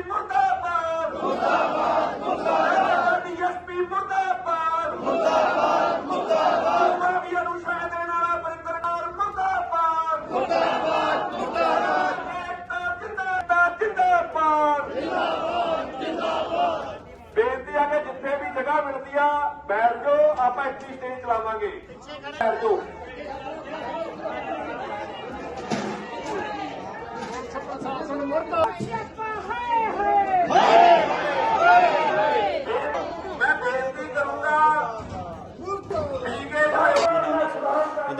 DSP ਮੁਰਦਾਬਾਦ ਮੁਰਦਾਬਾਦ ਮੁਰਦਾਬਾਦ। ਡੀਐਸਪੀ ਮੁਰਦਾਬਾਦ ਮੁਰਦਾਬਾਦ ਮੁਰਦਾਬਾਦ। ਮਾਵੀਆਂ ਨੂੰ ਸ਼ਹਿ ਦੇਣ ਵਾਲਾ ਬਰਿੰਦਰ ਕੌਰ ਮੁਰਦਾਬਾਦ। ਮੁਰਦਾਬਾਦ ਮੁਰਦਾਬਾਦ। ਏਕਤਾ ਜਿੰਦਾਬਾਦ ਜਿੰਦਾਬਾਦ। ਜਿੰਦਾਬਾਦ ਜਿੰਦਾਬਾਦ। ਬੇਨਤੀ ਆ ਕਿ ਜਿੱਥੇ ਵੀ ਜਗ੍ਹਾ ਮਿਲਦੀ ਆ ਬੈਠ ਜਾਓ ਆਪਾਂ ਇੱਥੇ ਸਟੇਜ ਚਲਾਵਾਂਗੇ। ਬੈਠ ਜਾਓ ਮੁਰਦਾਬਾਦ।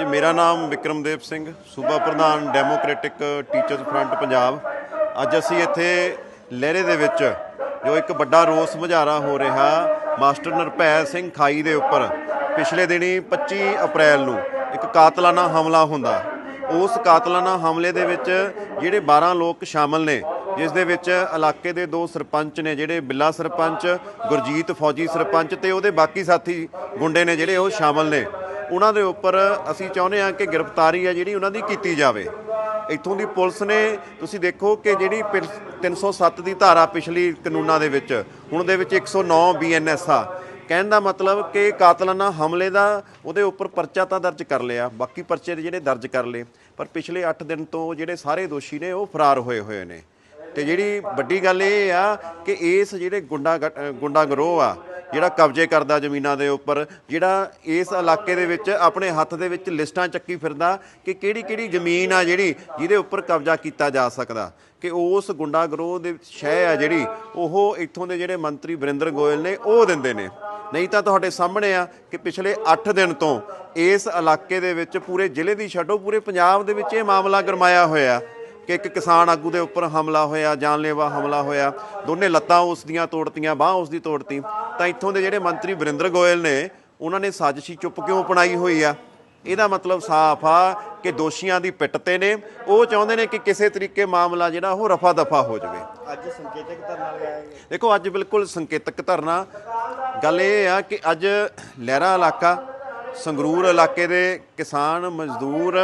ਹਾਂਜੀ, ਮੇਰਾ ਨਾਮ ਵਿਕਰਮਦੇਵ ਸਿੰਘ, ਸੂਬਾ ਪ੍ਰਧਾਨ ਡੈਮੋਕ੍ਰੈਟਿਕ ਟੀਚਰਸ ਫਰੰਟ ਪੰਜਾਬ। ਅੱਜ ਅਸੀਂ ਇੱਥੇ ਲਹਿਰੇ ਦੇ ਵਿੱਚ ਜੋ ਇੱਕ ਵੱਡਾ ਰੋਸ ਮੁਜ਼ਾਹਰਾ ਹੋ ਰਿਹਾ, ਮਾਸਟਰ ਨਿਰਭੈ ਸਿੰਘ ਖਾਈ ਦੇ ਉੱਪਰ, ਪਿਛਲੇ ਦਿਨੀ 25 ਅਪ੍ਰੈਲ ਨੂੰ ਇੱਕ ਕਾਤਲਾਨਾ ਹਮਲਾ ਹੁੰਦਾ। ਉਸ ਕਾਤਲਾਨਾ ਹਮਲੇ ਦੇ ਵਿੱਚ ਜਿਹੜੇ 12 ਲੋਕ ਸ਼ਾਮਲ ਨੇ, ਜਿਸ ਦੇ ਵਿੱਚ ਇਲਾਕੇ ਦੇ ਦੋ ਸਰਪੰਚ ਨੇ, ਜਿਹੜੇ ਬਿੱਲਾ ਸਰਪੰਚ, ਗੁਰਜੀਤ ਫੌਜੀ ਸਰਪੰਚ ਤੇ ਉਹਦੇ ਬਾਕੀ ਸਾਥੀ ਗੁੰਡੇ ਨੇ ਜਿਹੜੇ ਉਹ ਸ਼ਾਮਲ ਨੇ। ਉਹਨਾਂ ਦੇ ਉੱਪਰ ਅਸੀਂ ਚਾਹੁੰਦੇ ਹਾਂ ਕਿ ਗ੍ਰਿਫਤਾਰੀ ਹੈ ਜਿਹੜੀ ਉਹਨਾਂ ਦੀ ਕੀਤੀ ਜਾਵੇ। ਇੱਥੋਂ ਦੀ ਪੁਲਿਸ ਨੇ, ਤੁਸੀਂ ਦੇਖੋ ਕਿ ਜਿਹੜੀ ਪਿ- 307 ਦੀ ਧਾਰਾ ਪਿਛਲੀ ਕਾਨੂੰਨਾਂ ਦੇ ਵਿੱਚ, ਹੁਣ ਦੇ ਵਿੱਚ 109 ਬੀਐਨਐਸ ਆ। ਕਹਿਣ ਦਾ ਮਤਲਬ ਕਿ ਕਾਤਲਾਨਾ ਹਮਲੇ ਦਾ ਉਹਦੇ ਉੱਪਰ ਪਰਚਾ ਤਾਂ ਦਰਜ ਕਰ ਲਿਆ, ਬਾਕੀ ਪਰਚੇ ਜਿਹੜੇ ਦਰਜ ਕਰ ਲਏ। ਪਰ ਪਿਛਲੇ 8 ਦਿਨ ਤੋਂ ਜਿਹੜੇ ਸਾਰੇ ਦੋਸ਼ੀ ਨੇ, ਉਹ ਫਰਾਰ ਹੋਏ ਹੋਏ ਨੇ। ਤੇ ਜਿਹੜੀ ਵੱਡੀ ਗੱਲ ਇਹ ਆ ਕਿ ਇਸ ਜਿਹੜੇ ਗੁੰਡਾ ਗ- ਗੁੰਡਾ ਗਰੋਹ ਆ ਜਿਹੜਾ ਕਬਜ਼ੇ ਕਰਦਾ ਜ਼ਮੀਨਾਂ ਦੇ ਉੱਪਰ, ਜਿਹੜਾ ਇਸ ਇਲਾਕੇ ਦੇ ਵਿੱਚ ਆਪਣੇ ਹੱਥ ਦੇ ਵਿੱਚ ਲਿਸਟਾਂ ਚੱਕੀ ਫਿਰਦਾ ਕਿ ਕਿਹੜੀ ਕਿਹੜੀ ਜ਼ਮੀਨ ਆ ਜਿਹੜੀ ਜਿਹਦੇ ਉੱਪਰ ਕਬਜ਼ਾ ਕੀਤਾ ਜਾ ਸਕਦਾ। ਕਿ ਉਸ ਗੁੰਡਾ ਗਰੋਹ ਦੇ ਸ਼ਹਿ ਆ ਜਿਹੜੀ, ਉਹ ਇੱਥੋਂ ਦੇ ਜਿਹੜੇ ਮੰਤਰੀ ਵਰਿੰਦਰ ਗੋਇਲ ਨੇ, ਉਹ ਦਿੰਦੇ ਨੇ। ਨਹੀਂ ਤਾਂ ਤੁਹਾਡੇ ਸਾਹਮਣੇ ਆ ਕਿ ਪਿਛਲੇ 8 ਦਿਨ ਤੋਂ ਇਸ ਇਲਾਕੇ ਦੇ ਵਿੱਚ ਪੂਰੇ ਜ਼ਿਲ੍ਹੇ ਦੀ ਛੱਡੋ, ਪੂਰੇ ਪੰਜਾਬ ਦੇ ਵਿੱਚ ਇਹ ਮਾਮਲਾ ਗਰਮਾਇਆ ਹੋਇਆ ਕਿ ਇੱਕ ਕਿਸਾਨ ਆਗੂ ਦੇ ਉੱਪਰ ਹਮਲਾ ਹੋਇਆ, ਜਾਨਲੇਵਾ ਹਮਲਾ ਹੋਇਆ। ਦੋਨੇ ਲੱਤਾਂ ਉਸ ਦੀਆਂ ਤੋੜਤੀਆਂ, ਬਾਹ ਉਸ ਦੀ ਤੋੜਤੀ। ਤਾਂ ਇੱਥੋਂ ਦੇ ਜਿਹੜੇ ਮੰਤਰੀ ਵਰਿੰਦਰ ਗੋਇਲ ਨੇ ਉਹਨਾਂ ਨੇ ਸਾਜ਼ਿਸ਼ੀ ਚੁੱਪ ਕਿਉਂ ਅਪਣਾਈ ਹੋਈ ਆ? ਇਹਦਾ ਮਤਲਬ ਸਾਫ਼ ਆ ਕਿ ਦੋਸ਼ੀਆਂ ਦੀ ਪਿੱਟ ਤੇ ਨੇ। ਉਹ ਚਾਹੁੰਦੇ ਨੇ ਕਿ ਕਿਸੇ ਤਰੀਕੇ ਮਾਮਲਾ ਜਿਹੜਾ ਉਹ ਰਫਾ ਦਫਾ ਹੋ ਜਾਵੇ। ਅੱਜ ਸੰਕੇਤਕ ਧਰਨਾ ਲਗਾਇਆ ਗਿਆ ਦੇਖੋ ਅੱਜ ਬਿਲਕੁਲ ਸੰਕੇਤਕ ਧਰਨਾ। ਗੱਲ ਇਹ ਆ ਕਿ ਅੱਜ ਲਹਿਰਾ ਇਲਾਕਾ ਸੰਗਰੂਰ ਇਲਾਕੇ ਦੇ ਕਿਸਾਨ ਮਜ਼ਦੂਰ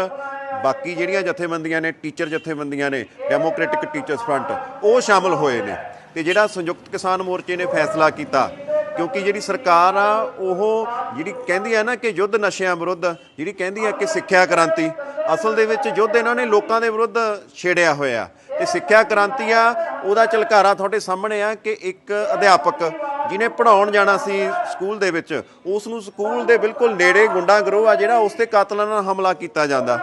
ਬਾਕੀ ਜਿਹੜੀਆਂ ਜਥੇਬੰਦੀਆਂ ਨੇ ਟੀਚਰ ਜਥੇਬੰਦੀਆਂ ਨੇ ਡੈਮੋਕ੍ਰੈਟਿਕ ਟੀਚਰਸ ਫਰੰਟ ਉਹ ਸ਼ਾਮਲ ਹੋਏ ਨੇ। ਤੇ ਜਿਹੜਾ ਸੰਯੁਕਤ ਕਿਸਾਨ ਮੋਰਚੇ ਨੇ ਫੈਸਲਾ ਕੀਤਾ ਕਿਉਂਕਿ ਜਿਹੜੀ ਸਰਕਾਰ ਆ, ਉਹ ਜਿਹੜੀ ਕਹਿੰਦੀ ਆ ਨਾ ਕਿ ਯੁੱਧ ਨਸ਼ਿਆਂ ਵਿਰੁੱਧ, ਜਿਹੜੀ ਕਹਿੰਦੀ ਆ ਕਿ ਸਿੱਖਿਆ ਕ੍ਰਾਂਤੀ, ਅਸਲ ਦੇ ਵਿੱਚ ਯੁੱਧ ਇਹਨਾਂ ਨੇ ਲੋਕਾਂ ਦੇ ਵਿਰੁੱਧ ਛੇੜਿਆ ਹੋਇਆ। ਤੇ ਸਿੱਖਿਆ ਕ੍ਰਾਂਤੀ ਆ, ਉਹਦਾ ਝਲਕਾਰਾ ਤੁਹਾਡੇ ਸਾਹਮਣੇ ਆ ਕਿ ਇੱਕ ਅਧਿਆਪਕ ਜਿਹਨੇ ਪੜਾਉਣ ਜਾਣਾ ਸੀ ਸਕੂਲ ਦੇ ਵਿੱਚ ਉਸ ਨੂੰ ਸਕੂਲ ਦੇ ਬਿਲਕੁਲ ਨੇੜੇ ਗੁੰਡਾ ਗਰੋਹ ਆ ਜਿਹੜਾ ਉਸ ਤੇ ਕਾਤਲਾਂ ਨਾਲ ਹਮਲਾ ਕੀਤਾ ਜਾਂਦਾ।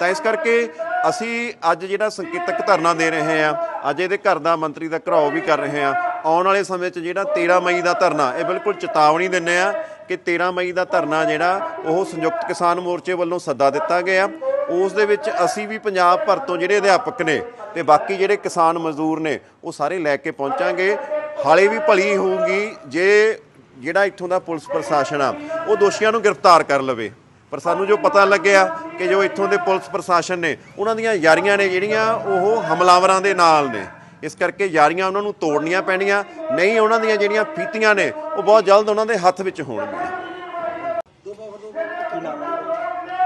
ਤਾਂ ਇਸ ਕਰਕੇ ਅਸੀਂ ਅੱਜ ਜਿਹੜਾ ਸੰਕੇਤਕ ਧਰਨਾ ਦੇ ਰਹੇ ਆ, ਅੱਜ ਇਹਦੇ ਘਰ ਦਾ ਮੰਤਰੀ ਦਾ ਘਰਾਓ ਵੀ ਕਰ ਰਹੇ ਆ ਆਉਣ ਵਾਲੇ ਸਮੇਂ 'ਚ ਜਿਹੜਾ 13 ਮਈ ਦਾ ਧਰਨਾ, ਇਹ ਬਿਲਕੁਲ ਚੇਤਾਵਨੀ ਦਿੰਨੇ ਆ ਕਿ 13 ਮਈ ਦਾ ਧਰਨਾ ਜਿਹੜਾ, ਉਹ ਸੰਯੁਕਤ ਕਿਸਾਨ ਮੋਰਚੇ ਵੱਲੋਂ ਸੱਦਾ ਦਿੱਤਾ ਗਿਆ। ਉਸ ਦੇ ਵਿੱਚ ਅਸੀਂ ਵੀ ਪੰਜਾਬ ਭਰ ਤੋਂ ਜਿਹੜੇ ਅਧਿਆਪਕ ਨੇ ਤੇ ਬਾਕੀ ਜਿਹੜੇ ਕਿਸਾਨ ਮਜ਼ਦੂਰ ਨੇ, ਉਹ ਸਾਰੇ ਲੈ ਕੇ ਪਹੁੰਚਾਂਗੇ। ਹਾਲੇ ਵੀ ਭਲੀ ਹੋਊਗੀ ਜੇ ਜਿਹੜਾ ਇੱਥੋਂ ਦਾ ਪੁਲਿਸ ਪ੍ਰਸ਼ਾਸਨ ਆ, ਉਹ ਦੋਸ਼ੀਆਂ ਨੂੰ ਗ੍ਰਿਫਤਾਰ ਕਰ ਲਵੇ। ਪਰ ਸਾਨੂੰ ਜੋ ਪਤਾ ਲੱਗਿਆ ਕਿ ਜੋ ਇੱਥੋਂ ਦੇ ਪੁਲਿਸ ਪ੍ਰਸ਼ਾਸਨ ਨੇ, ਉਹਨਾਂ ਦੀਆਂ ਯਾਰੀਆਂ ਨੇ ਜਿਹੜੀਆਂ, ਉਹ ਹਮਲਾਵਰਾਂ ਦੇ ਨਾਲ ਨੇ। ਇਸ ਕਰਕੇ ਯਾਰੀਆਂ ਉਹਨਾਂ ਨੂੰ ਤੋੜਨੀਆਂ ਪੈਣੀਆਂ ਨਹੀਂ ਉਹਨਾਂ ਦੀਆਂ ਜਿਹੜੀਆਂ ਫੀਤੀਆਂ ਨੇ ਉਹ ਬਹੁਤ ਜਲਦ ਉਹਨਾਂ ਦੇ ਹੱਥ ਵਿੱਚ ਹੋਣਗੀਆਂ। ਕੀ ਨਾਮ ਹੈ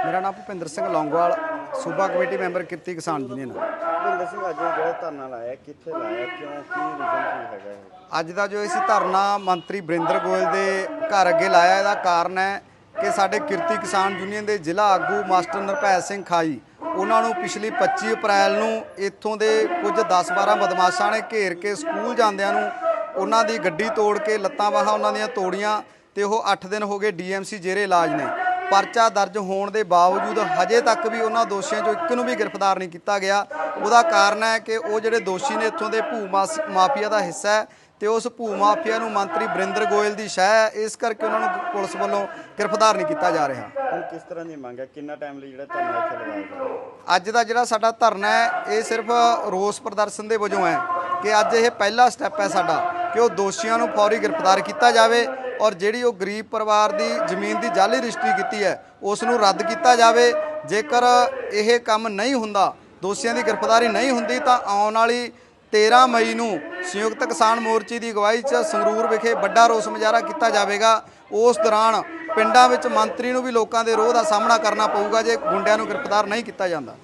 ਮੇਰਾ ਨਾਮ ਭੁਪਿੰਦਰ ਸਿੰਘ ਲੌਂਗੋਵਾਲ ਸੂਬਾ committee member Kirti Kisan union. Bhinder Singh ਅੱਜ ਜਿਹੜਾ ਧਰਨਾ ਲਾਇਆ ਕਿੱਥੇ ਲਾਇਆ ਕਿਉਂ ਕੀ ਰੀਜ਼ਨ ਕੀ ਹੈਗਾ ਇਹ? ਅੱਜ ਦਾ ਜੋ ਅਸੀਂ ਧਰਨਾ ਮੰਤਰੀ ਬਰਿੰਦਰ ਗੋਇਲ ਦੇ ਘਰ ਅੱਗੇ ਲਾਇਆ ਇਹਦਾ ਕਾਰਨ ਹੈ ਕਿ ਸਾਡੇ ਕਿਰਤੀ ਕਿਸਾਨ ਯੂਨੀਅਨ ਦੇ ਜ਼ਿਲ੍ਹਾ ਆਗੂ ਮਾਸਟਰ ਨਿਰਭੈ ਸਿੰਘ ਖਾਈ ਉਹਨਾਂ ਨੂੰ ਪਿਛਲੀ 25 ਅਪ੍ਰੈਲ ਨੂੰ ਇੱਥੋਂ ਦੇ ਕੁਝ 10-12 ਬਦਮਾਸ਼ਾਂ ਨੇ ਘੇਰ ਕੇ ਸਕੂਲ ਜਾਂਦਿਆਂ ਨੂੰ ਉਹਨਾਂ ਦੀ ਗੱਡੀ ਤੋੜ ਕੇ ਲੱਤਾਂ ਬਾਹਾਂ ਉਹਨਾਂ ਦੀਆਂ ਤੋੜੀਆਂ ਤੇ ਉਹ 8 ਦਿਨ ਹੋ ਗਏ ਡੀਐਮਸੀ ਜੇਰੇ ਇਲਾਜ ਨੇ। ਪਰਚਾ ਦਰਜ ਹੋਣ ਦੇ ਬਾਵਜੂਦ ਹਜੇ ਤੱਕ ਵੀ ਉਹਨਾਂ ਦੋਸ਼ੀਆਂ ਚੋਂ ਇੱਕ ਨੂੰ ਵੀ ਗ੍ਰਿਫਤਾਰ ਨਹੀਂ ਕੀਤਾ ਗਿਆ। ਉਹਦਾ ਕਾਰਨ ਹੈ ਕਿ ਉਹ ਜਿਹੜੇ ਦੋਸ਼ੀ ਨੇ ਇੱਥੋਂ ਦੇ ਭੂ ਮਾਸ- ਮਾਫੀਆ ਦਾ ਹਿੱਸਾ ਹੈ ਤੇ ਉਸ ਭੂ ਮਾਫੀਆ ਨੂੰ ਮੰਤਰੀ ਬਰਿੰਦਰ ਗੋਇਲ ਦੀ ਸ਼ਹਿ ਇਸ ਕਰਕੇ ਉਹਨਾਂ ਨੂੰ ਪੁਲਿਸ ਵੱਲੋਂ ਗ੍ਰਿਫਤਾਰ ਨਹੀਂ ਕੀਤਾ ਜਾ ਰਿਹਾ। ਹੁਣ ਕਿਸ ਤਰ੍ਹਾਂ ਦੀ ਮੰਗ ਹੈ? ਕਿੰਨਾ ਟਾਈਮ ਲਈ ਜਿਹੜਾ ਧਰਨਾ ਇੱਥੇ ਲਗਾਇਆ ਅੱਜ ਦਾ ਜਿਹੜਾ ਸਾਡਾ ਧਰਨਾ ਹੈ ਇਹ ਸਿਰਫ ਰੋਸ ਪ੍ਰਦਰਸ਼ਨ ਦੇ ਵਜੋਂ ਹੈ ਕਿ ਅੱਜ ਇਹ ਪਹਿਲਾ ਸਟੈਪ ਹੈ ਸਾਡਾ ਕਿ ਉਹ ਦੋਸ਼ੀਆਂ ਨੂੰ ਫੌਰੀ ਗ੍ਰਿਫਤਾਰ ਕੀਤਾ ਜਾਵੇ ਔਰ ਜਿਹੜੀ ਉਹ ਗਰੀਬ ਪਰਿਵਾਰ ਦੀ ਜ਼ਮੀਨ ਦੀ ਜਾਲੀ ਰਜਿਸਟਰੀ ਕੀਤੀ ਹੈ ਉਸ ਨੂੰ ਰੱਦ ਕੀਤਾ ਜਾਵੇ। ਜੇਕਰ ਇਹ ਕੰਮ ਨਹੀਂ ਹੁੰਦਾ ਦੋਸ਼ੀਆਂ ਦੀ ਗ੍ਰਿਫਤਾਰੀ ਨਹੀਂ ਹੁੰਦੀ ਤਾਂ ਆਉਣ ਵਾਲੀ 13 ਮਈ ਨੂੰ ਸੰਯੁਕਤ ਕਿਸਾਨ ਮੋਰਚੇ ਦੀ ਅਗਵਾਈ 'ਚ ਸੰਗਰੂਰ ਵਿਖੇ ਵੱਡਾ ਰੋਸ ਮੁਜ਼ਾਹਰਾ ਕੀਤਾ ਜਾਵੇਗਾ। ਉਸ ਦੌਰਾਨ ਪਿੰਡਾਂ ਵਿੱਚ ਮੰਤਰੀ ਨੂੰ ਵੀ ਲੋਕਾਂ ਦੇ ਰੋਹ ਦਾ ਸਾਹਮਣਾ ਕਰਨਾ ਪਊਗਾ, ਜੇ ਗੁੰਡਿਆਂ ਨੂੰ ਗ੍ਰਿਫਤਾਰ ਨਹੀਂ ਕੀਤਾ ਜਾਂਦਾ।